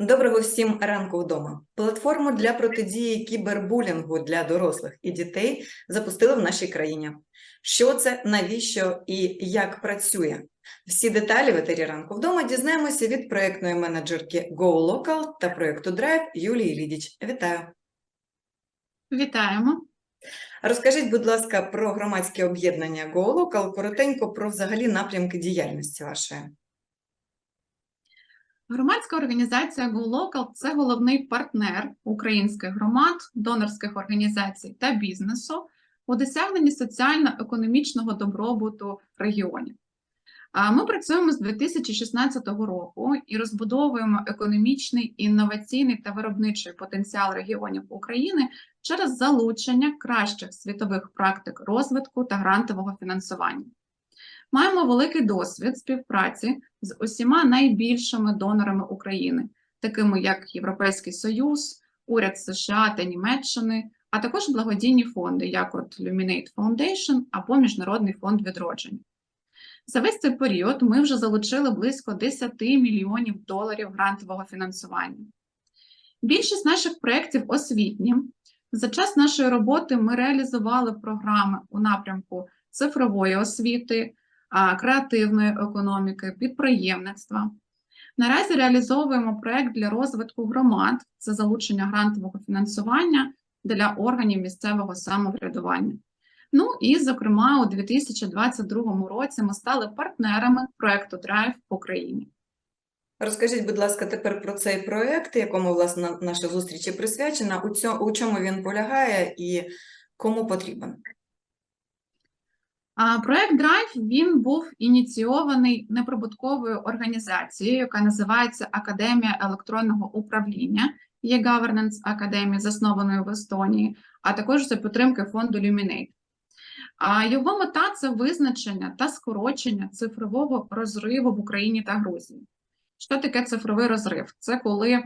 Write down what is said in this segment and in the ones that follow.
Доброго всім ранку вдома. Платформу для протидії кібербулінгу для дорослих і дітей запустили в нашій країні. Що це, навіщо і як працює? Всі деталі в етері ранку вдома дізнаємося від проєктної менеджерки GoLocal та проєкту Drive Юлії Лідіч. Вітаю! Вітаємо. Розкажіть, будь ласка, про громадське об'єднання GoLocal, коротенько про взагалі напрямки діяльності вашої. Громадська організація GoLocal – це головний партнер українських громад, донорських організацій та бізнесу у досягненні соціально-економічного добробуту регіонів. Ми працюємо з 2016 року і розбудовуємо економічний, інноваційний та виробничий потенціал регіонів України через залучення кращих світових практик розвитку та грантового фінансування. Маємо великий досвід співпраці з усіма найбільшими донорами України, такими як Європейський Союз, Уряд США та Німеччини, а також благодійні фонди, як от Luminate Foundation або Міжнародний фонд відродження. За весь цей період ми вже залучили близько 10 мільйонів доларів грантового фінансування. Більшість наших проєктів освітні. За час нашої роботи ми реалізували програми у напрямку цифрової освіти, креативної економіки, підприємництва. Наразі реалізовуємо проєкт для розвитку громад, це залучення грантового фінансування для органів місцевого самоврядування. Ну і, зокрема, у 2022 році ми стали партнерами проєкту Drive в Україні. Розкажіть, будь ласка, тепер про цей проєкт, якому власне наша зустріч і присвячена, у чому він полягає і кому потрібен? Проект Drive він був ініційований неприбутковою організацією, яка називається Академія електронного управління, є Governance Academy, заснованою в Естонії, а також за підтримки фонду Luminate. А його мета це визначення та скорочення цифрового розриву в Україні та Грузії. Що таке цифровий розрив? Це коли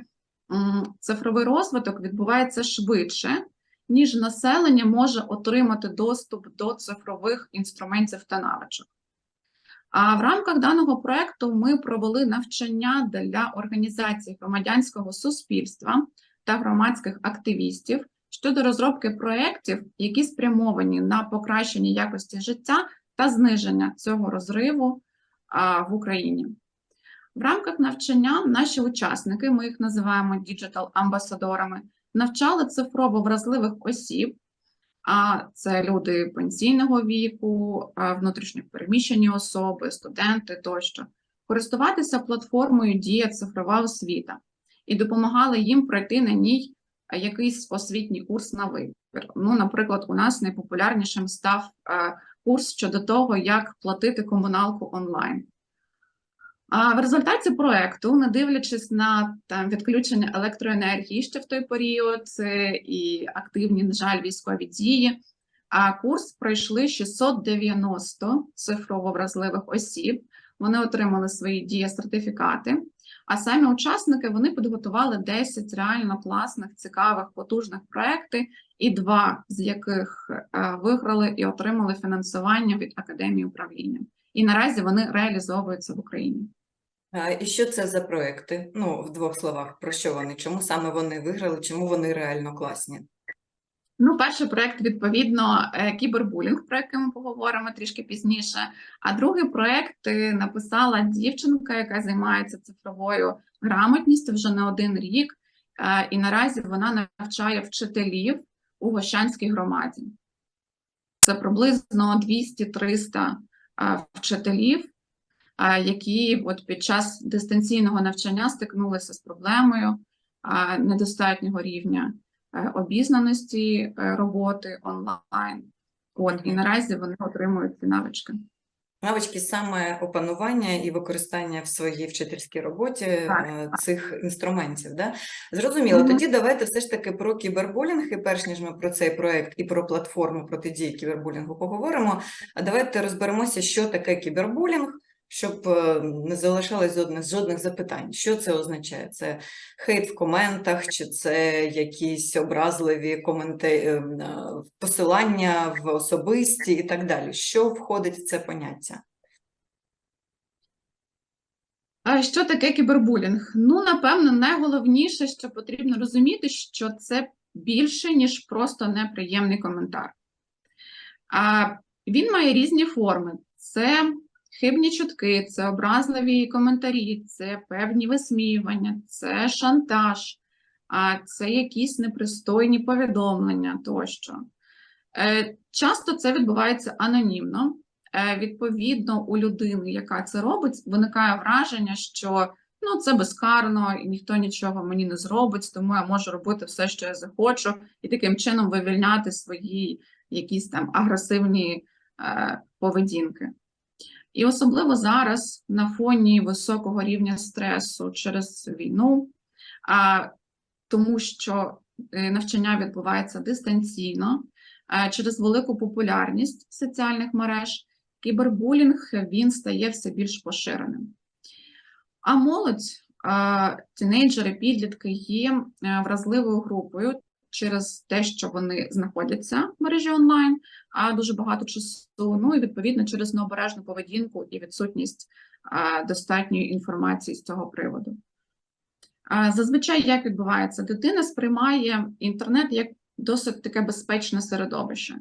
цифровий розвиток відбувається швидше, ніж населення може отримати доступ до цифрових інструментів та навичок. А в рамках даного проєкту ми провели навчання для організацій громадянського суспільства та громадських активістів щодо розробки проєктів, які спрямовані на покращення якості життя та зниження цього розриву в Україні. В рамках навчання наші учасники, ми їх називаємо діджитал-амбасадорами, навчали цифрово вразливих осіб, а це люди пенсійного віку, внутрішньо переміщені особи, студенти тощо, користуватися платформою Дія цифрова освіта і допомагали їм пройти на ній якийсь освітній курс на вибір. Ну, наприклад, у нас найпопулярнішим став курс щодо того, як платити комуналку онлайн. В результаті проекту, не дивлячись на там відключення електроенергії ще в той період і активні, на жаль, військові дії, а курс пройшли 690 цифрово вразливих осіб. Вони отримали свої дія-сертифікати. А самі учасники вони підготували 10 реально класних, цікавих, потужних проєктів, і два з яких виграли і отримали фінансування від академії управління. І наразі вони реалізовуються в Україні. І що це за проекти? Ну, в двох словах, про що вони? Чому саме вони виграли, чому вони реально класні? Ну, перший проект, відповідно, е, кібербулінг, про який ми поговоримо трішки пізніше. А другий проект е, написала дівчинка, яка займається цифровою грамотністю вже не один рік, е, і наразі вона навчає вчителів у Гощанській громаді. Це приблизно 200-300 вчителів які от під час дистанційного навчання стикнулися з проблемою недостатнього рівня е, обізнаності е, роботи онлайн. От і наразі вони отримують ці навички. Навички саме опанування і використання в своїй вчительській роботі Так. е, цих інструментів. Да? Зрозуміло, Мгм. тоді давайте все ж таки про кібербулінг, і перш ніж ми про цей проект і про платформу протидії кібербулінгу поговоримо. А давайте розберемося, що таке кібербулінг, щоб е, не залишалось жодних, жодних запитань. Що це означає? Це хейт в коментах, чи це якісь образливі коменти... е, е, посилання в особисті і так далі. Що входить в це поняття? А що таке кібербулінг? Ну, напевно, найголовніше, що потрібно розуміти, що це більше, ніж просто неприємний коментар. А він має різні форми: це хибні чутки, це образливі коментарі, це певні висміювання, це шантаж, це якісь непристойні повідомлення тощо. Е, Часто це відбувається анонімно. Е, Відповідно, у людини, яка це робить, виникає враження, що ну, це безкарно, і ніхто нічого мені не зробить, тому я можу робити все, що я захочу, і таким чином вивільняти свої якісь там агресивні е, поведінки. І особливо зараз на фоні високого рівня стресу через війну, а, тому що е, навчання відбувається дистанційно, е, через велику популярність соціальних мереж, кібербулінг він стає все більш поширеним. А молодь, тінейджери, підлітки є е, вразливою групою через те, що вони знаходяться в мережі онлайн, а дуже багато часу, ну і відповідно через необережну поведінку і відсутність достатньої інформації з цього приводу. Зазвичай як відбувається? Дитина сприймає інтернет як досить таке безпечне середовище.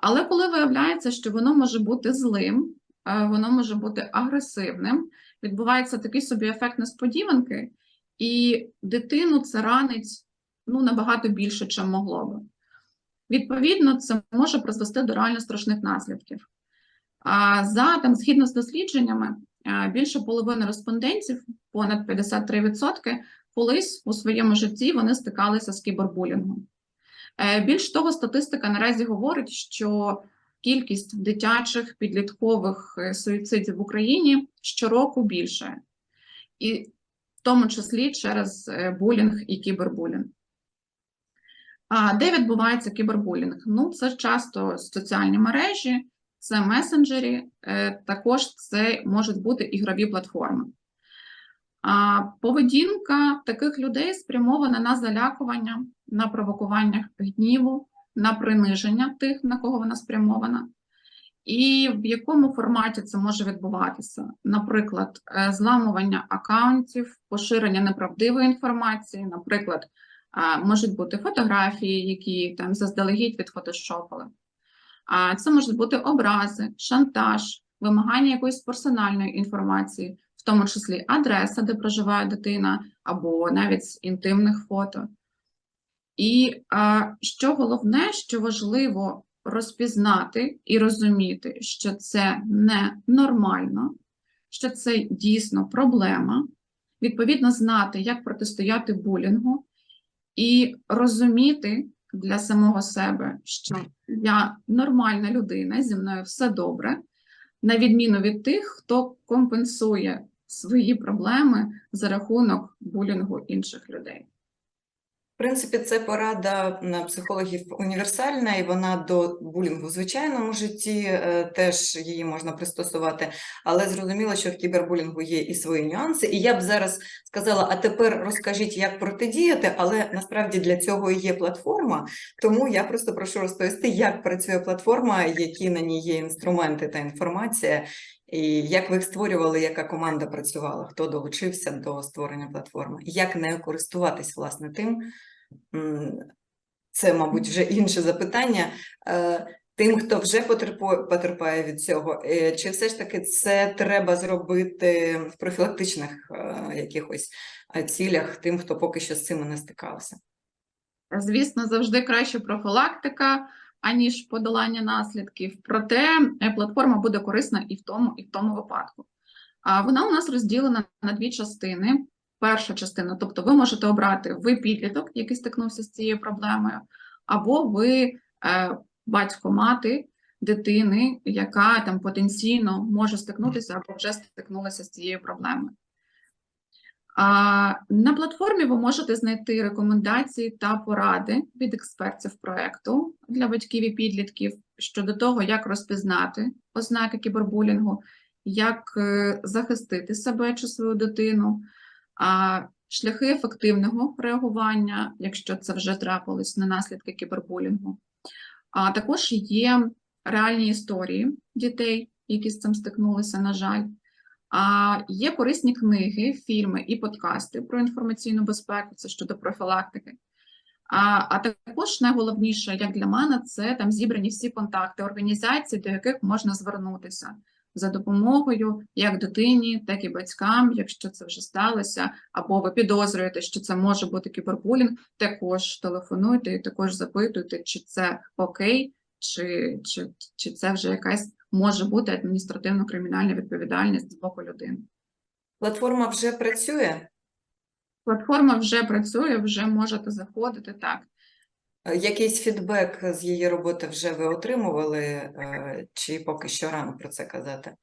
Але коли виявляється, що воно може бути злим, воно може бути агресивним, відбувається такий собі ефект несподіванки, і дитину це ранить ну, набагато більше, чим могло би. Відповідно, це може призвести до реально страшних наслідків. А за там, згідно з дослідженнями, більше половини респондентів, понад 53%, колись у своєму житті вони стикалися з кібербулінгом. Е, Більш того, статистика наразі говорить, що кількість дитячих підліткових е, суїцидів в Україні щороку більше, і в тому числі через е, булінг і кібербулінг. А де відбувається кібербулінг? Ну, це часто соціальні мережі, це месенджері, е, також це можуть бути ігрові платформи. А поведінка таких людей спрямована на залякування, на провокування гніву, на приниження тих, на кого вона спрямована. І в якому форматі це може відбуватися? Наприклад, е, зламування акаунтів, поширення неправдивої інформації, наприклад, можуть бути фотографії, які там заздалегідь відфотошопили. А це можуть бути образи, шантаж, вимагання якоїсь персональної інформації, в тому числі адреса, де проживає дитина, або навіть інтимних фото. І що головне, що важливо розпізнати і розуміти, що це не нормально, що це дійсно проблема, відповідно знати, як протистояти булінгу, і розуміти для самого себе, що я нормальна людина, зі мною все добре, на відміну від тих, хто компенсує свої проблеми за рахунок булінгу інших людей. В принципі, це порада м, психологів універсальна, і вона до булінгу в звичайному житті е, теж її можна пристосувати. Але зрозуміло, що в кібербулінгу є і свої нюанси. І я б зараз сказала: а тепер розкажіть, як протидіяти, але насправді для цього є платформа. Тому я просто прошу розповісти, як працює платформа, які на ній є інструменти та інформація, і як ви їх створювали, яка команда працювала, хто долучився до створення платформи, як нею користуватись власне тим. Це, мабуть, вже інше запитання. Е, Тим, хто вже потерпає від цього, е, чи все ж таки це треба зробити в профілактичних е, якихось цілях тим, хто поки що з цим не стикався? Звісно, завжди краще профілактика, аніж подолання наслідків. Проте е, платформа буде корисна і в тому, і в тому випадку. А вона у нас розділена на дві частини. Перша частина, тобто ви можете обрати ви підліток, який стикнувся з цією проблемою, або ви е, батько мати дитини, яка там потенційно може стикнутися або вже стикнулася з цією проблемою. На платформі ви можете знайти рекомендації та поради від експертів проекту для батьків і підлітків щодо того, як розпізнати ознаки кібербулінгу, як е, захистити себе чи свою дитину, шляхи ефективного реагування, якщо це вже трапилось на наслідки кібербулінгу. А також є реальні історії дітей, які з цим стикнулися, на жаль. А є корисні книги, фільми і подкасти про інформаційну безпеку, це щодо профілактики. А, а також найголовніше, як для мене, це там зібрані всі контакти організацій, до яких можна звернутися за допомогою як дитині, так і батькам, якщо це вже сталося, або ви підозрюєте, що це може бути кібербулінг, також телефонуйте і також запитуйте, чи це окей, чи, чи, чи це вже якась може бути адміністративно-кримінальна відповідальність з боку людини. Платформа вже працює? Платформа вже працює, вже можете заходити так. Е, Якийсь фідбек з її роботи вже ви отримували, е, чи поки що рано про це казати?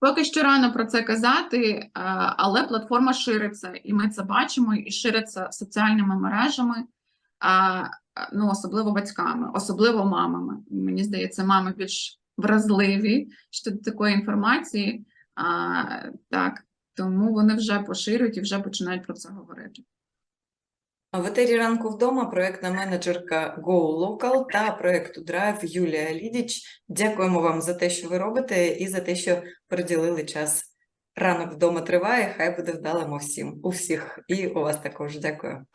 Поки що рано про це казати, е, але платформа шириться, і ми це бачимо, і шириться соціальними мережами, ну, особливо батьками, особливо мамами. Мені здається, мами більш вразливі щодо такої інформації. А, так, тому вони вже поширюють і вже починають про це говорити. В етері ранку вдома проєктна менеджерка Go Local та проєкту Drive Юлія Лідіч. Дякуємо вам за те, що ви робите, і за те, що приділили час. Ранок вдома триває. Хай буде вдалим у всім, у всіх, і у вас також. Дякую.